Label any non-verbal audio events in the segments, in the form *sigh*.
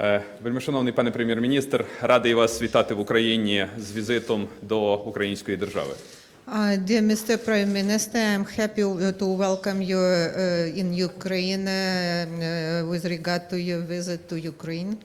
Е, Вельмишановний пане прем'єр-міністр, радий вас вітати в Україні з візитом до української держави. Uh, Dear Mr. Prime Minister, I'm happy uh, to welcome you uh, in Ukraine uh, uh, with regard to your visit to Ukraine.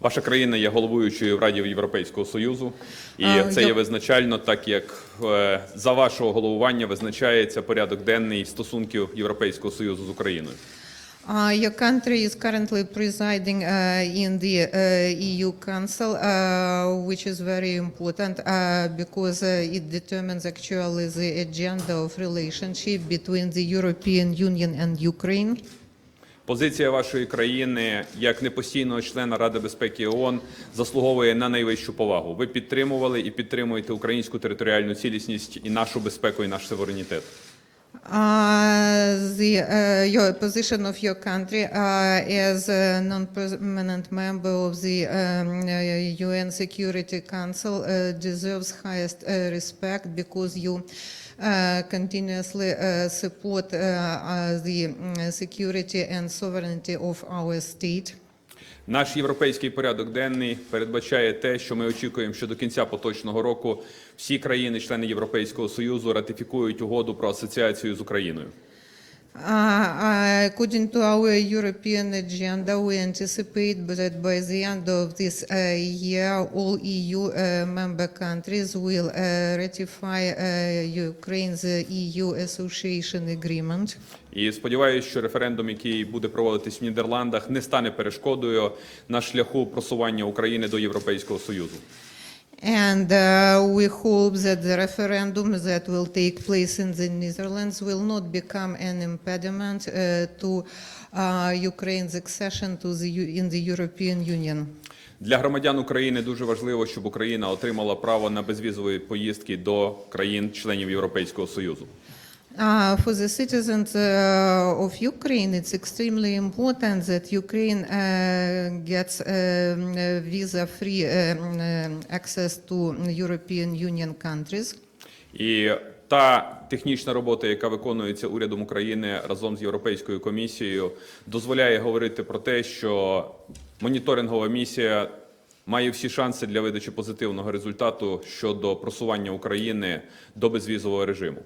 Ваша країна є головуючою в Раді Європейського Союзу, і А, це є визначально, так як е, за вашого головування визначається порядок денний стосунків Європейського Союзу з Україною. Uh, Your country is currently presiding uh, in the uh, EU Council, uh, which is very important uh, because uh, it determines actually the agenda of relationship between the European Union and Ukraine. Позиція вашої країни як непостійного члена Ради безпеки ООН заслуговує на найвищу повагу. Ви підтримували і підтримуєте українську територіальну цілісність і нашу безпеку, і наш суверенітет. Uh, the uh, your position of your country uh, as a non-permanent member of the um, UN Security Council uh, deserves highest uh, respect because you continuously uh, support uh, the security and sovereignty of our state. Наш європейський порядок денний передбачає те, що ми очікуємо, що до кінця поточного року всі країни-члени Європейського союзу ратифікують угоду про асоціацію з Україною. Uh, uh, According to our European agenda, we anticipate that by the end of this uh, year, all EU uh, member countries will uh, ratify uh, Ukraine's EU Association Agreement. І сподіваюся, що референдум, який буде проводитись в Нідерландах, не стане перешкодою на шляху просування України до Європейського союзу. And uh, we hope that the referendum that will take place in the Netherlands will not become an impediment uh, to uh, Ukraine's accession to the, in the European Union. Для громадян України дуже важливо, щоб Україна отримала право на безвізові поїздки до країн-членів Європейського союзу. Uh, for the citizens uh, of Ukraine, it's extremely important that Ukraine uh, gets um, uh, visa-free um, uh, access to European Union countries. І та технічна робота, яка виконується урядом України разом з Європейською комісією, дозволяє говорити про те, що моніторингова місія має всі шанси для видачі позитивного результату щодо просування України до безвізового режиму.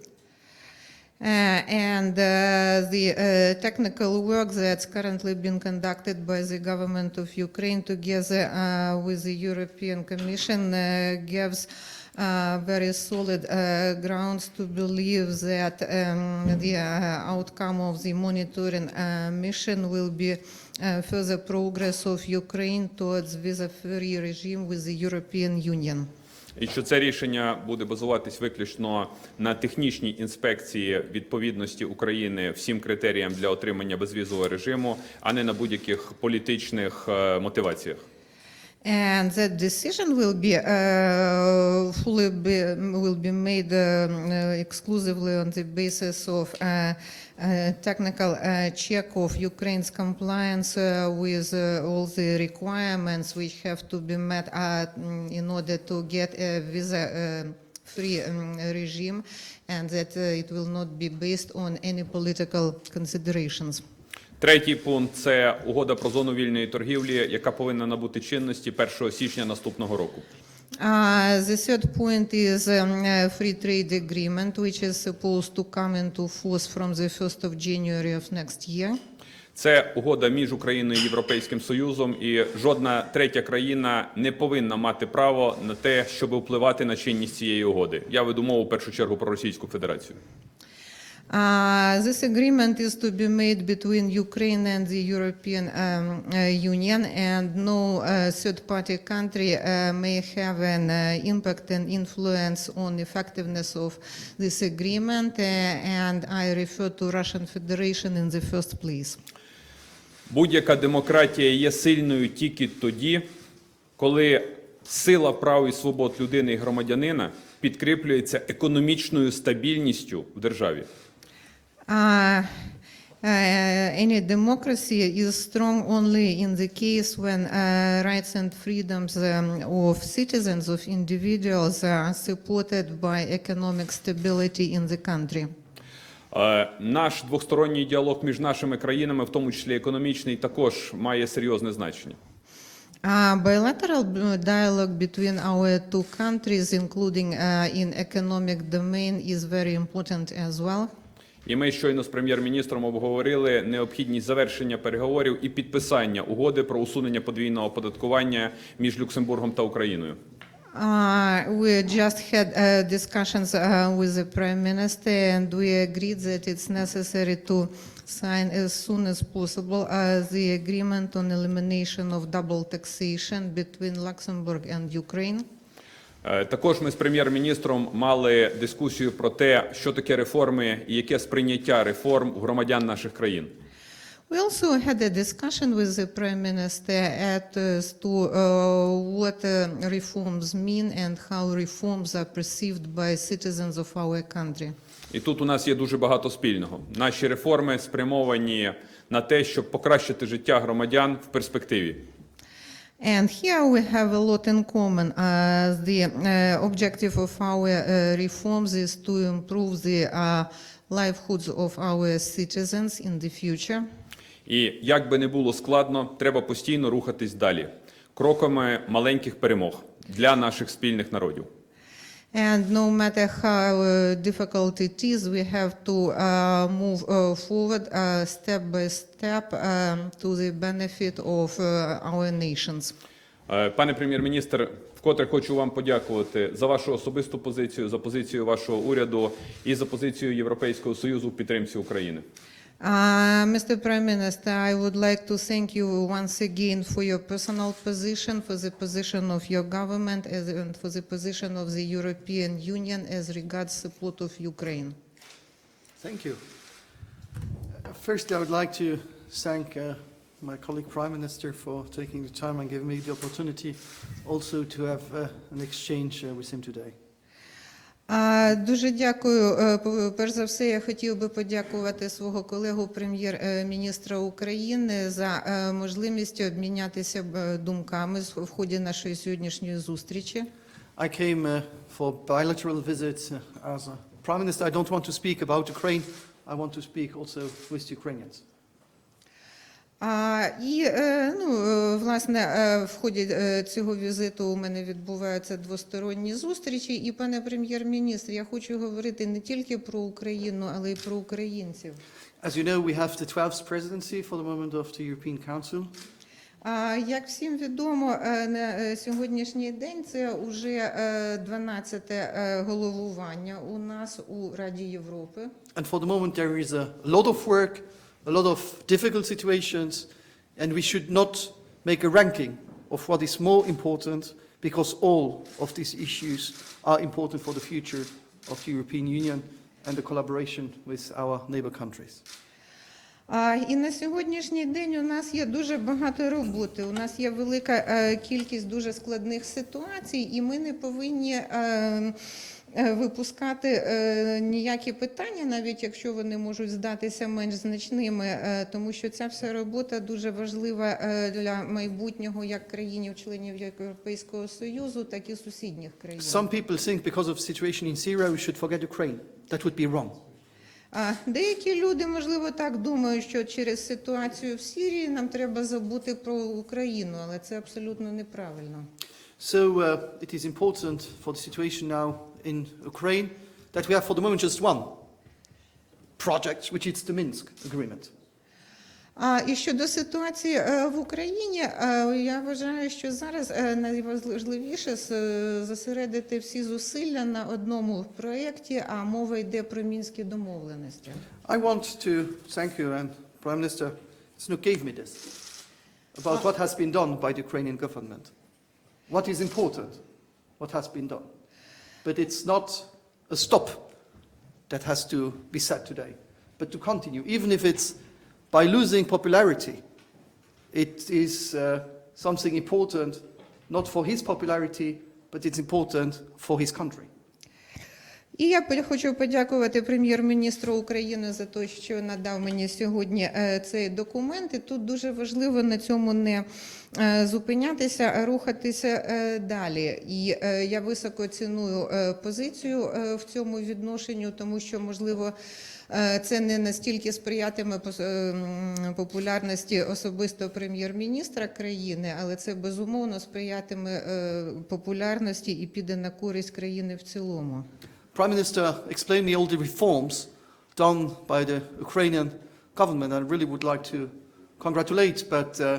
Uh, and uh, the uh, technical work that's currently being conducted by the government of Ukraine together with the European Commission gives uh, very solid uh, grounds to believe that um, the uh, outcome of the monitoring uh, mission will be uh, further progress of Ukraine towards visa-free regime with the European Union. І що це рішення буде базуватись виключно на технічній інспекції відповідності України всім критеріям для отримання безвізового режиму, а не на будь-яких політичних е, мотиваціях. And that decision will be uh, fully be, will be made uh, exclusively on the basis of uh, technical uh, check of Ukraine's compliance uh, with uh, all the requirements which have to be met uh, mm, in order to get a visa uh, free um, regime and that uh, it will not be based on any political considerations. Третій пункт це угода про зону вільної торгівлі, яка повинна набути чинності 1 січня наступного року. Uh, the third point is um, uh, free trade agreement, which is supposed to come into force from the 1st of January of next year. Це угода між Україною і Європейським Союзом, і жодна третя країна не повинна мати право на те, щоб впливати на чинність цієї угоди. Я веду мову в першу чергу про Російську Федерацію. Uh, this agreement is to be made between Ukraine and the European um, uh, Union, and no uh, third-party country uh, may have an uh, impact and influence on effectiveness of this agreement. uh, and I refer to Russian Federation in the first place. Будь-яка демократія є сильною тільки тоді, коли сила прав і свобод людини і громадянина підкріплюється економічною стабільністю в державі. Uh, uh, any democracy is strong only in the case when uh, rights and freedoms um, of citizens, of individuals, are supported by economic stability in the country. Е, Наш двосторонній діалог між нашими країнами, в тому числі економічний, також має серйозне значення. Uh, bilateral uh, dialogue between our two countries, including uh, in economic domain, is very important as well. І ми щойно з прем'єр-міністром обговорили необхідність завершення переговорів і підписання угоди про усунення подвійного оподаткування між Люксембургом та Україною. Uh, we just had uh, discussions uh, with the Prime Minister, and we agreed that it's necessary to sign as soon as possible uh, the agreement on elimination of double taxation between Luxembourg and Ukraine. Е, Також ми з прем'єр-міністром мали дискусію про те, що таке реформи і яке сприйняття реформ у громадян наших країн. We also had a discussion with the Prime Minister at, as to uh, what uh, reforms mean and how reforms are perceived by citizens of our country. І тут у нас є дуже багато спільного. Наші реформи спрямовані на те, щоб покращити життя громадян в перспективі. And here we have a lot in common. Uh, the uh, objective of our uh, reforms is to improve the uh, livelihoods of our citizens in the future. І як би не було складно, треба постійно рухатись далі, кроками маленьких перемог для наших спільних народів. And no matter how uh, difficult it is, we have to uh, move uh, forward step by step um, to the benefit of our nations. Е, Пане прем'єр-міністр, вкотре хочу вам подякувати за вашу особисту позицію, за позицію вашого уряду і за позицію Європейського союзу в підтримці України. Uh, Mr. Prime Minister, I would like to thank you once again for your personal position, for the position of your government, as, and for the position of the European Union as regards support of Ukraine. Thank you. Uh, First, I would like to thank uh, my colleague Prime Minister for taking the time and giving me the opportunity also to have uh, an exchange uh, with him today. Дуже дякую. Е, Перш за все, я хотів би подякувати свого колегу прем'єр-міністра України за е, можливість обмінятися е, думками в ході нашої сьогоднішньої зустрічі. I came for bilateral visits as a Prime Minister. I don't want to speak about Ukraine. I want to speak also with Ukrainians. А, і е, ну, е, власне е, в ході цього візиту у мене відбуваються двосторонні зустрічі. І, пане прем'єр-міністр, я хочу говорити не тільки про Україну, але й про українців. As you know, we have the 12th presidency for the moment of the European Council. А як всім відомо, на сьогоднішній день це вже 12-те головування у нас у Раді Європи. And for the moment, there is a lot of work, a lot of difficult situations, and we should not make a ranking of what is more important because all of these issues are important for the future of the European Union and the collaboration with our neighbor countries. А, І на сьогоднішній день у нас є дуже багато роботи. У нас є велика е, кількість дуже складних ситуацій, і ми не повинні е, е, Випускати е, ніякі питання, навіть якщо вони можуть здатися менш значними, е, тому що ця вся робота дуже важлива е, для майбутнього як країнів-членів Європейського Союзу, так і сусідніх країн. Some people think because of situation in Syria, we should forget Ukraine. That would be wrong. А деякі люди, можливо, так думають, що через ситуацію в Сирії нам треба забути про Україну, але це абсолютно неправильно. So uh, it is important for the situation now in Ukraine that we have for the moment just one project, which is the Minsk agreement. А і щодо ситуації е, в Україні, е, я вважаю, що зараз е, найважливіше з- зосередити всі зусилля на одному проєкті, а мова йде про мінські домовленості. I want to thank you, and Prime Minister Snook gave me this, about what has been done by the Ukrainian government. What is important, what has been done. But it's not a stop that has to be set today, but to continue, even if it's by losing popularity. It is uh, something important, not for his popularity, but it's important for his country. І я хочу подякувати прем'єр-міністру України за те, що надав мені сьогодні е, цей документ. І тут дуже важливо на цьому не е, зупинятися, а рухатися е, далі. І я високо ціную позицію в цьому відношенню, тому що можливо. Це не настільки сприятиме популярності особисто прем'єр-міністра країни, але це безумовно сприятиме популярності і піде на користь країни в цілому. Prime Minister explained me all the reforms done by the Ukrainian government. I really would like to congratulate, but uh,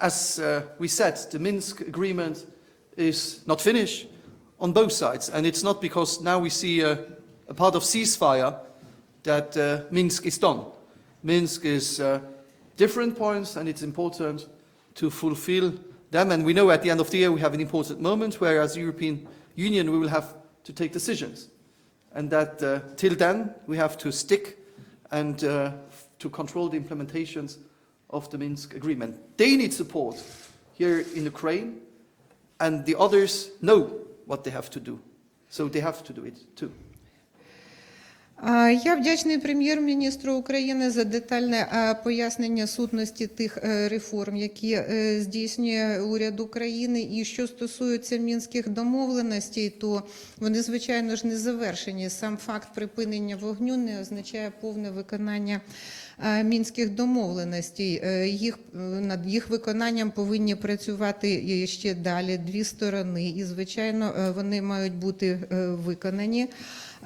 as uh, we said, the Minsk agreement is not finished on both sides, and it's not because now we see a, a part of ceasefire that uh, Minsk is done. Minsk is uh, different points, and it's important to fulfill them. And we know at the end of the year we have an important moment where, as European Union, we will have to take decisions and that uh, till then we have to stick and uh, to control the implementations of the Minsk agreement. They need support here in Ukraine, and the others know what they have to do, so they have to do it too. Я вдячний прем'єр-міністру України за детальне пояснення сутності тих е, реформ, які е, здійснює уряд України. І що стосується мінських домовленостей, то вони звичайно ж не завершені. Сам факт припинення вогню не означає повне виконання мінських домовленостей. Е, Їх над їх виконанням повинні працювати ще далі дві сторони, і звичайно вони мають бути виконані.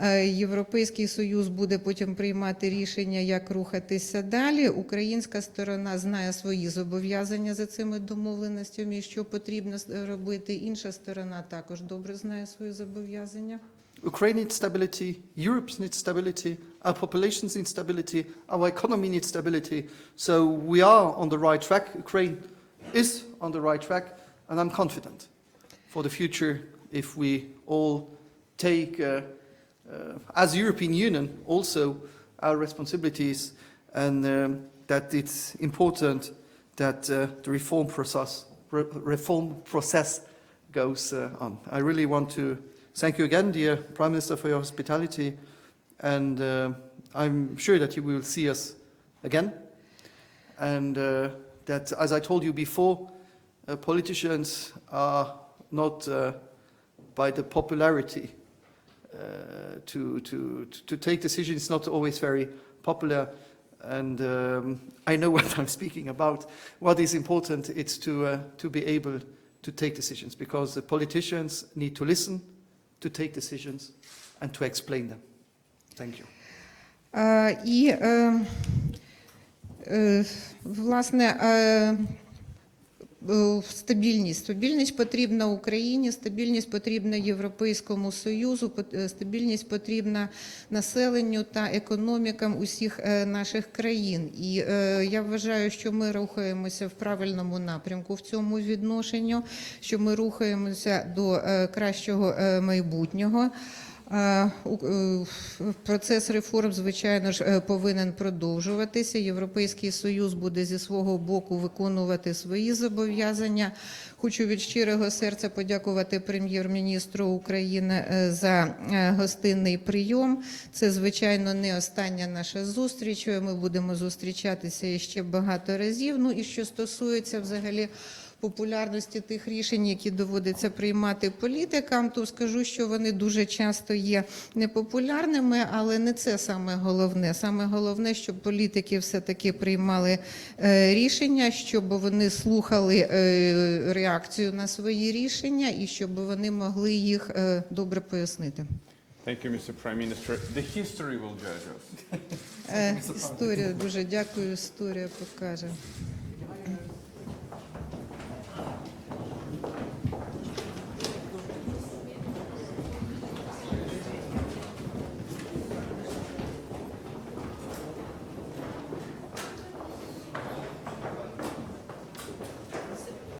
Е, Європейський союз буде потім приймати рішення, як рухатися далі. Українська сторона знає свої зобов'язання за цими домовленостями, і що потрібно робити. Інша сторона також добре знає свої зобов'язання. Ukraine needs stability, Europe needs stability, our populations need stability, our economy needs stability. So we are on the right track. Ukraine is on the right track, and I'm confident for the future if we all take, uh, uh, as European Union, also our responsibilities, and um, that it's important that uh, the reform process, re- reform process goes uh, on. I really want to thank you again, dear Prime Minister, for your hospitality, and uh, I'm sure that you will see us again, and uh, that, as I told you before, uh, politicians are not uh, by the popularity to, to, to take decisions, it's not always very popular. And um, I know what *laughs* I'm speaking about. What is important is to, uh, to be able to take decisions because the politicians need to listen, to take decisions, and to explain them. Thank you. Е, І, е, е, власне, е, е, стабільність. Стабільність потрібна Україні, стабільність потрібна Європейському Союзу, е, стабільність потрібна населенню та економікам усіх е, наших країн. І е, я вважаю, що ми рухаємося в правильному напрямку в цьому відношенню, що ми рухаємося до е, кращого е, майбутнього. Е, е, Процес реформ, звичайно ж, е, повинен продовжуватися. Європейський союз буде зі свого боку виконувати свої зобов'язання. Хочу від щирого серця подякувати прем'єр-міністру України за гостинний прийом. Це, звичайно, не остання наша зустріч. Ми будемо зустрічатися ще багато разів. Ну і що стосується взагалі популярності тих рішень, які доводиться приймати політикам, то скажу, що вони дуже часто є непопулярними, але не це саме головне. Саме головне, щоб політики все-таки приймали е, рішення, щоб вони слухали е, реакцію на свої рішення і щоб вони могли їх е, добре пояснити. Thank you, Mr. Prime Minister. The history will judge us. Історія дуже дякую. Історія покаже.